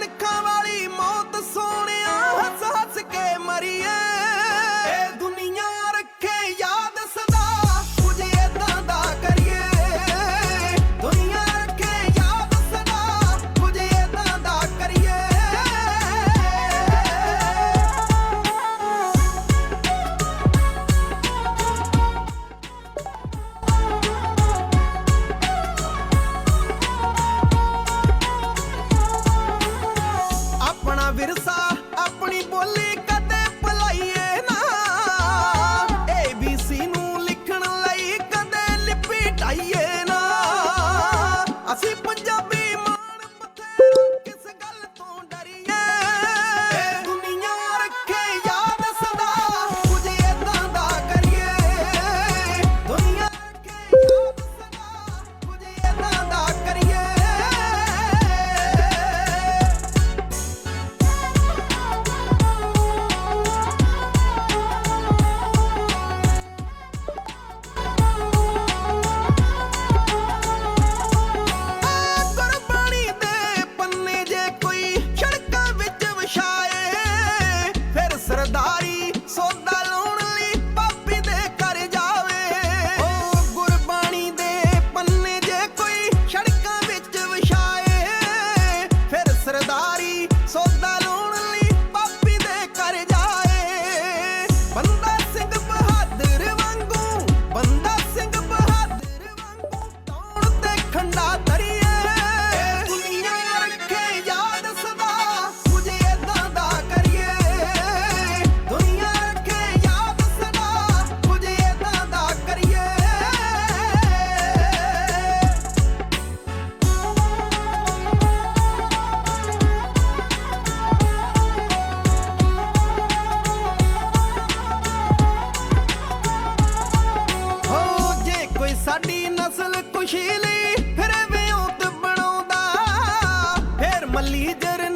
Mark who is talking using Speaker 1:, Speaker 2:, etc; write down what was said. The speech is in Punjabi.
Speaker 1: want to come. ਵਿਰਸਾ ਆਪਣੀ ਬੋਲੀ सरदारी ਸਾਡੀ ਨਸਲ ਲਈ ਫਿਰ ਵਿਉਂਤ ਬਣਾਉਂਦਾ। ਫਿਰ ਮੱਲੀ ਜਰ